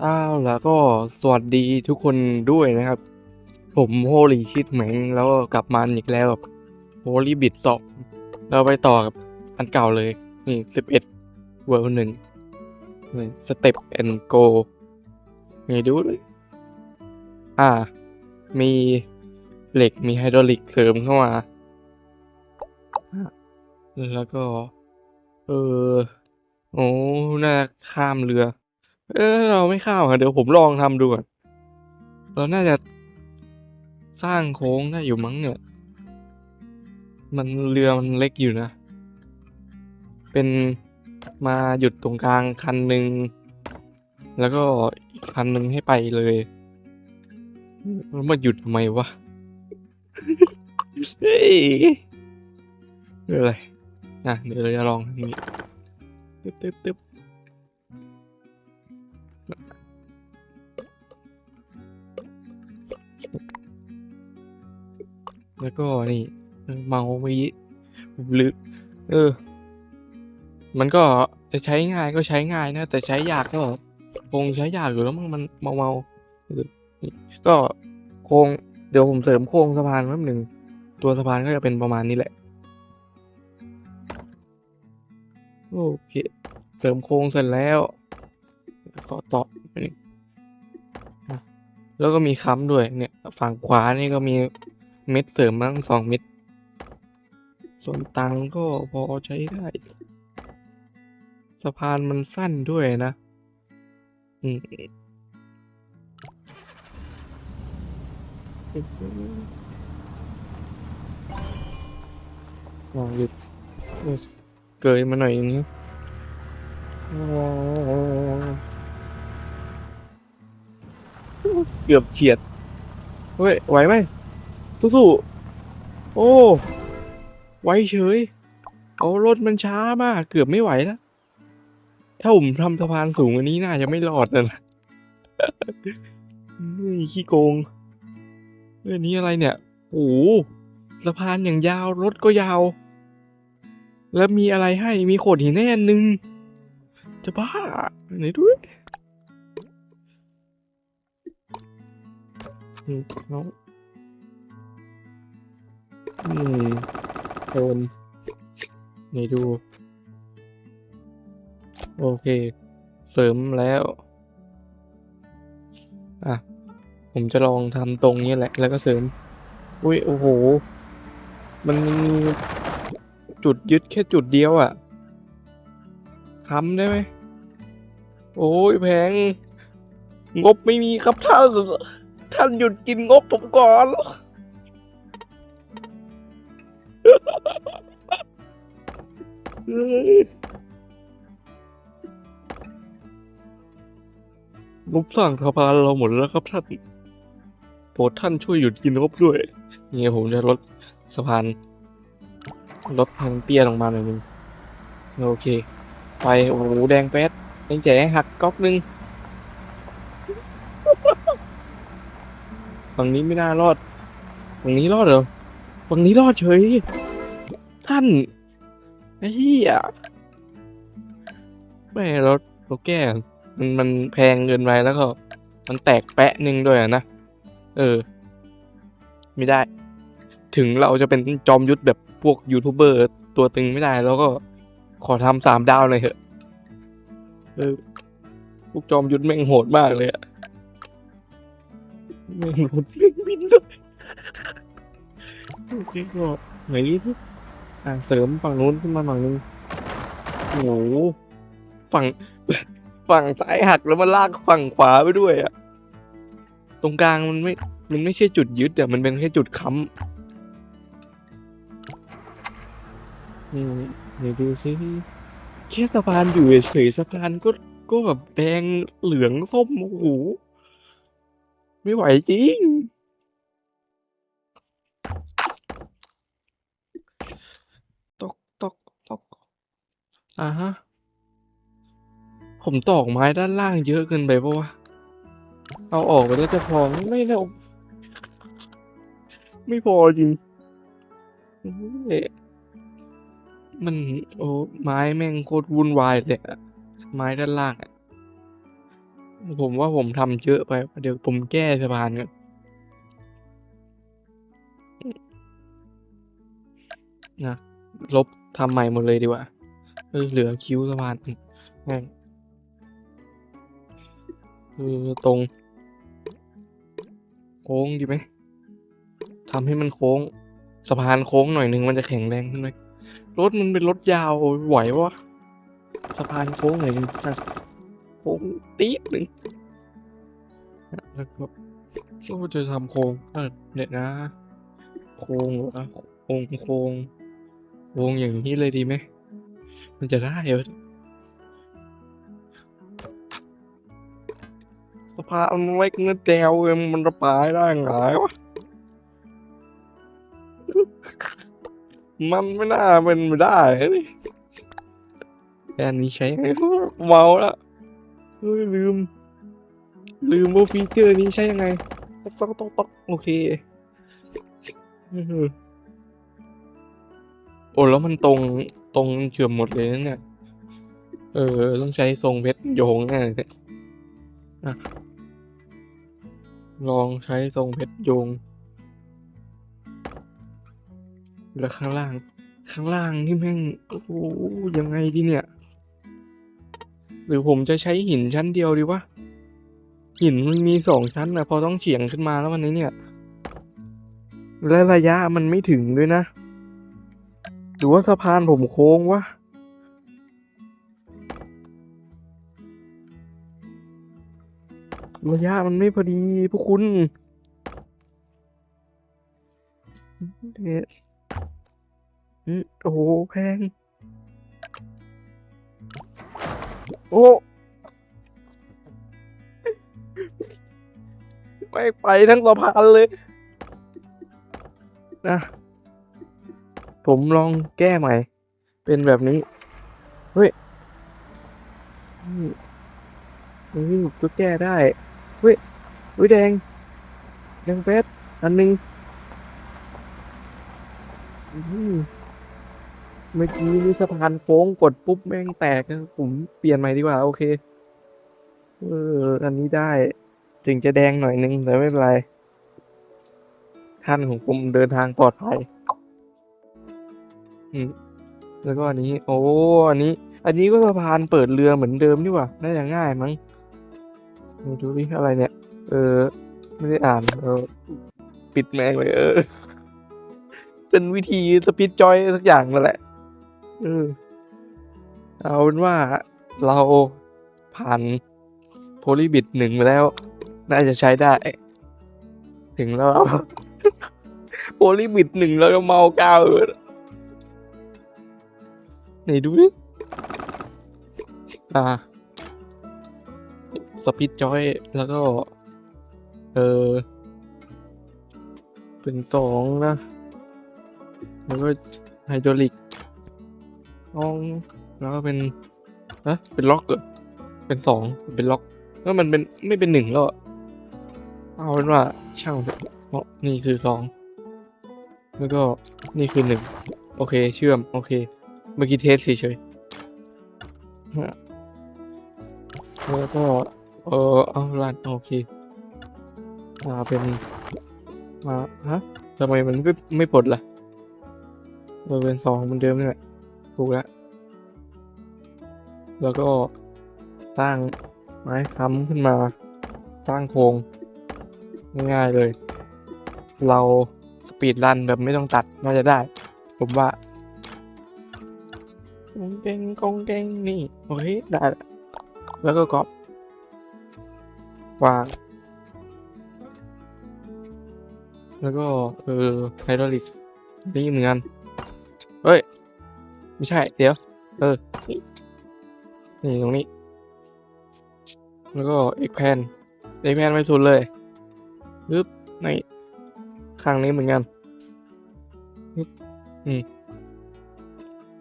อ้าวแล้วก็สวัสดีทุกคนด้วยนะครับ ผมโฮลี่ชิดเหมงแล้วก็กลับมาอีกแล้วกับโฮลี่บิดสองเราไปต่อกับอันเก่าเลย นี่สิบเอ็ดเวิร์หนึ่งสเต็ปแอนโกนี่ดูเลยอ่า มีเหล็กมีไฮดรอลิกเสริมเข้ามา แล้วก็ เออ โอ้ น่าข้ามเรือ เออเราไม่ข้ามอะเดี๋ยวผมลองทำดูก่อนเราน่าจะสร้างโค้งได้อยู่มั้งเนี่ย มันเรือมันเล็กอยู่นะ เป็นมาหยุดตรงกลางคันหนึ่ง แล้วก็อีกคันหนึ่งให้ไปเลยแล้วมาหยุดทำไมวะเฮ้ยอะไรอะเดี๋ยวเราจะลองทำนี้ตึ๊บตึ๊บ แล้วก็นี่เออเมาไปลึกเออ มันก็จะใช้ง่ายก็ใช้ง่ายนะ แต่ใช้ยากก็คงใช้ยากอยู่แล้วมั้งมันเมาเมาๆก็โครงเดี๋ยวผมเสริมโครงสะพานแป๊บหนึ่งตัวสะพานก็จะเป็นประมาณนี้แหละ โอเค เสริมโครงเสร็จแล้วขอต่อไปนี่แล้วก็มีค้ำด้วยเนี่ย ฝั่งขวานี่ก็มี เม็ดเสริมมั้งสองเม็ด ส่วนตังก็พอใช้ได้ สะพานมันสั้นด้วยนะ อืมลองหยุดเกยมาหน่อยอย่างนี้เกือบเฉียด เฮ้ย ไหวไหม สู้ๆโอ้ ไวเฉยโอ้รถมันช้ามาก เกือบไม่ไหวแล้ว ถ้าผมทำสะพานสูงกว่านี้น่าจะไม่รอดนะนี่ขี้โกงเรื่องนี้อะไรเนี่ยโอ้สะพานอย่างยาว รถก็ยาว แล้วมีอะไรให้ มีโขดหินให้อันนึงจะบ้า ไหนดูดิอืมน้อง อืมโอนไหนดู โอเค เสริมแล้ว อะ ผมจะลองทำตรงนี้แหละ แล้วก็เสริม อุ้ย โอ้โห มันมีจุดยึดแค่จุดเดียวอะ่ะค้ำได้ไหม โอ้ยแพง งบไม่มีครับท่านท่านหยุดกินงบผมก่อน งบสร้างสะพานเราหมดแล้วครับท่านโปรดท่านช่วยหยุดกินงบด้วยเนี่ยผมจะลดสะพานลดทางเตี้ยลงมาหน่อยนึง โอเค ไป โอ้โห แดงแป๊ดแดงแจ๋หักก๊อกนึงฝั่งนี้ไม่น่ารอดฝั่งนี้รอดเหรอฝั่งนี้รอดเฉย ท่าน ไอ้เหี้ยไม่เราเราแก้มันมันแพงเกินไปแล้วก็ มันแตกแปะหนึ่งด้วยนะ เออ ไม่ได้ ถึงเราจะเป็นจอมยุทธแบบพวกยูทูบเบอร์ตัวตึงไม่ได้แล้วก็ขอทำสามดาวหน่อยเถอะ เออ พวกจอมยุทธแม่งโหดมากเลยอะแม่งโหดแม่งบินด้วยโอเคก็ไหนนี้ อะเสริมฝั่งนู้นขึ้นมาหน่อยนึงโอ้โหฝั่ง ฝั่งซ้ายหักแล้วมันลากฝั่งขวาไปด้วยอะตรงกลางมันไม่ มันไม่ใช่จุดยึดอะมันเป็นแค่จุดค้ำนี่นี่ดูสิแค่สะพานอยู่เฉยๆสะพานก็ก็แบบแดงเหลืองส้มโอ้โหไม่ไหวจริง อ่าฮะ ผมตอกไม้ด้านล่างเยอะเกินไปปะวะ เอาออกไปแล้วจะพอไม่แล้ว ไม่พอจริงเอะมันโอ้ไม้แม่งโคตรวุ่นวายเลยอะไม้ด้านล่างอะผมว่าผมทำเยอะไป เดี๋ยวผมแก้สะพานก่อนนะลบทำใหม่หมดเลยดีกว่า เออเหลือคิ้วสะพานอืมแม่งเออตรง โค้งดีไหมทำให้มันโค้งสะพานโค้งหน่อยหนึ่งมันจะแข็งแรงขึ้นไหมรถมันเป็นรถยาวไหวปะวะสะพานโค้งหน่อยหนึ่งโค้งตีดหนึ่งแล้วก็ก็จะทำโค้งเออเนี่ยนะ โค้งเหรอโค้งโค้งโค้งอย่างนี้เลยดีไหม มันจะได้เหรอสะพานมันเล็กนิดเดียวเองมันจะไปได้ไงวะ มันไม่น่าเป็นไปได้นี่แอนนี้ใช้ไงเมาแล้วเฮ้ยลืม ลืมว่าฟีเจอร์นี้ใช้ยังไงต๊อกต๊อกต๊อกโอเคออโอ้แล้วมันตรง ตรงเกือบหมดเลยนะเนี่ย เออ ต้องใช้ทรงเพชรโยงแน่เลยเนี่ยอะลองใช้ทรงเพชรโยง แล้วข้างล่าง ข้างล่างนี่แม่ง โอ้โยังไงดีเนี่ย หรือผมจะใช้หินชั้นเดียวดีวะ หินมันมีสองชั้นนะพอต้องเฉียงขึ้นมาแล้ววันนี้เนี่ย และระยะมันไม่ถึงด้วยนะ รือว่าสะพานผมโค้งวะระยะมันไม่พอดีพวกคุณเนี่ยอืมโอ้โห แพง โอ้ไม่ไปทั้งสะพานเลย นะ ผมลองแก้ใหม่ เป็นแบบนี้ เฮ้ย นี่นี่ก็แก้ได้ เฮ้ยเฮ้ยแดง แดงแป๊ดอันหนึงเมื่อกี้นี่สะพานโค้งกดปุ๊บแม่งแตกอะผมเปลี่ยนใหม่ดีกว่า โอเค เออ อันนี้ได้ ถึงจะแดงหน่อยนึงแต่ไม่เป็นไรท่านของผมเดินทางปลอดภัย แล้วก็อันนี้ โอ้อันนี้ อันนี้ก็สะพานเปิดเรือเหมือนเดิมนี่หว่าน่าจะง่ายมั้งดูดิอะไรเนี่ย เออ ไม่ได้อ่านเออปิดแมงเลยเออ เป็นวิธีสปิดจอยสักอย่างนั่นแหละ เออ เอาเป็นว่าเราผ่านโพลีบิดหนึ่งไปแล้ว น่าจะใช้ได้ ถึงแล้วโพลีบิดหนึ่งแล้วก็เมาก้าเออ ไหนดูดิอ่าสปิดจอย แล้วก็ เออ เป็นสองนะ แล้วก็ไฮดรอลิกห้องแล้วก็เป็นนะเป็นล็อกเหรอเป็นสองเป็นล็อก แล้วมันเป็นไม่เป็นหนึ่งแล้วเอาเป็นว่าช่างมันเนี่คือสองแล้วก็นี่คือหนึ่งโอเค เชื่อม โอเค เมื่อกี้เทสเฉยแล้วก็เออเอาลันโอเคมาเป็นมาฮะทำไมมันไม่ไม่ปลดล่ะเบร์เป็นสองเหมือนเดิมนี่แหละถูกแล้ว แล้วก็ตั้งไม้ค้ำขึ้นมาตั้งโครงง่ายๆเลย เราสปีดรันแบบไม่ต้องตัดน่าจะได้ ผมว่า เกงกงเกงนี่ โอเค ได้ แล้วก็กรอบวาง แล้วก็เออไฮดรอลิกนี่เหมือนกัน เฮ้ย ไม่ใช่ เดี๋ยว เออ นี่ตรงนี้ แล้วก็เอกแพนเอกแพนไปสุดเลยปึ๊บในข้างนี้เหมือนกัน อืม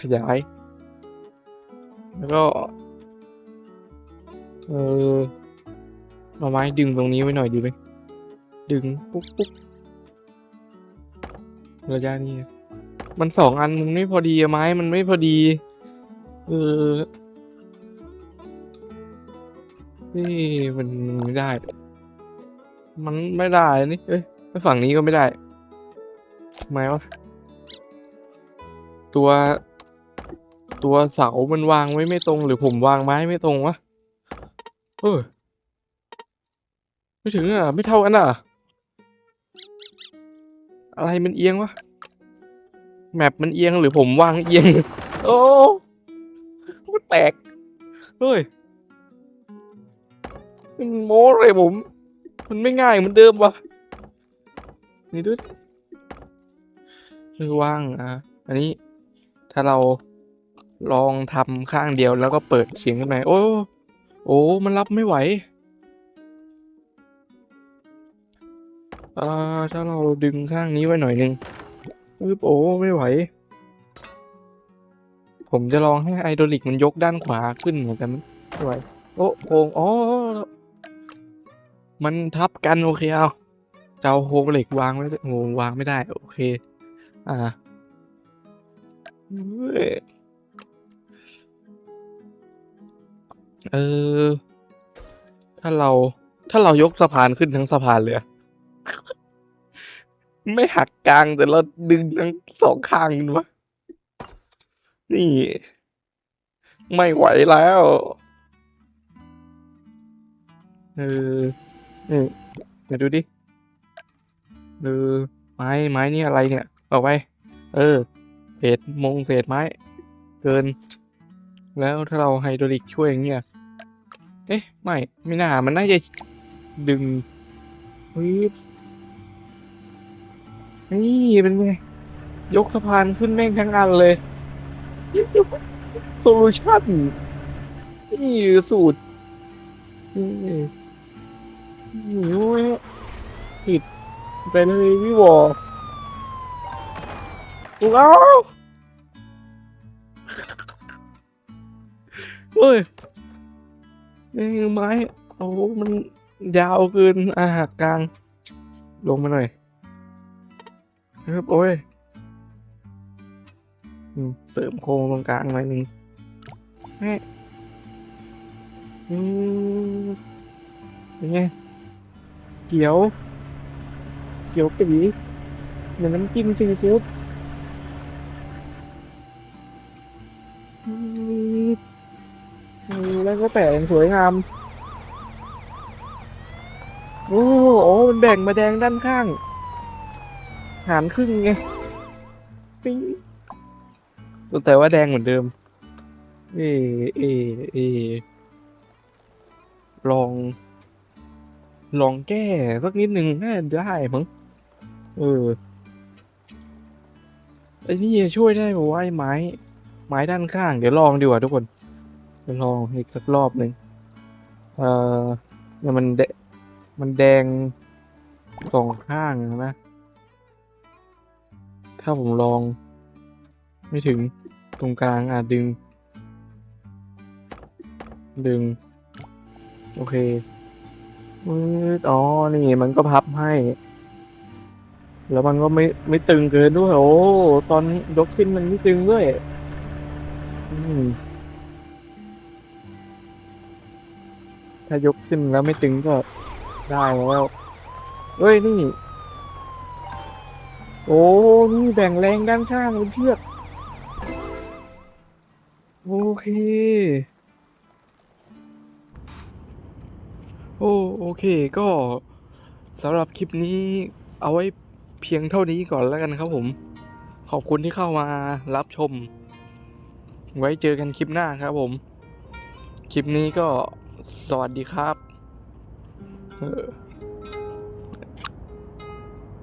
ขยาย แล้วก็เออเอาไม้ดึงตรงนี้ไว้หน่อยดีไหมดึงปุ๊บปุ๊บระยะนี้มันสองอันมันไม่พอดีอไม้มันไม่พอดีเออนี่มันไม่ได้ มันไม่ได้นี่เอ้ยฝั่งนี้ก็ไม่ได้ทำไมวะตัว ตัวเสามันวางไว้ไม่ตรงหรือผมวางไม้ไม่ตรงวะเออไม่ถึงอะ ไม่เท่ากันอะ อะไรมันเอียงวะแมปมันเอียงหรือผมวางเอียง โอ้มันแตกเฮ้ยมันโม้เลยผม มันไม่ง่ายเหมือนเดิมวะนี่ดูคือว่างอะ อันนี้ถ้าเรา ลองทำข้างเดียวแล้วก็เปิดเสียงขึ้นมาโอ้โอ้มันรับไม่ไหวอ่าถ้าเราดึงข้างนี้ไว้หน่อยนึงปึ๊บโอ้ไม่ไหว ผมจะลองให้ไอโดลิกมันยกด้านขวาขึ้นเหมือนกันไม่ไหวโอ้โคงอ๋อมันทับกันโอเคเอาจะเอาโครงเหล็กวางไว้ด้โอ้วางไม่ได้ โอเค อ่า เออ ถ้าเรา ถ้าเรายกสะพานขึ้นทั้งสะพานเลยอะไม่หักกลางแต่เราดึงทั้งสองข้างกันวะนี่ ไม่ไหวแล้ว เออนี่เดี๋ยวดูดิเออไม้ไม้นี่อะไรเนี่ยเอาไป เออ เศษมงเศษไม้ เกิน แล้วถ้าเราไฮดรอลิกช่วยอย่างเงี้ย อ๊ะ ไม่ ไม่น่า มันน่าจะดึงปึ๊บนี่เป็นไง ยกสะพานขึ้นแม่งทั้งอันเลยโซลูชันนี่สูตรนี่นี่โอ้ยผิดไปเลยพี่วอถูกเอาเฮ้ยนี่ ไม้โอ้มันยาวเกินอาหักกลาง ลงมาหน่อยครับโอ้ยเสริมโครงตรงกลางหน่อยนึ่งแม่อืมเป็นไงเขียว เขียวปีเหมือนน้ำจิ้มซีฟู้ด แล้วก็แปะอย่างสวยงาม โอ้โอ้มันแบ่งมาแดงด้านข้าง หารครึ่งไงปิ๊งแต่ว่าแดงเหมือนเดิม เอ เอ เอ ลอง ลองแก้สักนิดหนึ่งน่าจะได้มั้ง เออ ไอ้นี่ช่วยได้บอกว่าไอ้ไม้ ไม้ด้านข้าง เดี๋ยวลองดีกว่าทุกคน เดี๋ยวลองอีกสักรอบหนึ่งเออเนี่ยมันแดมันแดงสองข้างนะ ถ้าผมลอง ไม่ถึงตรงกลางอะดึง ดึง โอเคมืดอ๋อ นี่มันก็พับให้ แล้วมันก็ไม่ไม่ตึงเกินด้วย โอ้ ตอนยกขึ้นมันไม่ตึงด้วย อืม ถ้ายกขึ้นแล้วไม่ตึงก็ได้แล้วเฮ้ยนี่ โอ้นี่แบ่งแรงด้านข้างเป็นเชือก โอเค โอ้โอเคก็สำหรับคลิปนี้เอาไว้เพียงเท่านี้ก่อนแล้วกันครับผม ขอบคุณที่เข้ามารับชม ไว้เจอกันคลิปหน้าครับผม คลิปนี้ก็ สวัสดีครับ เออ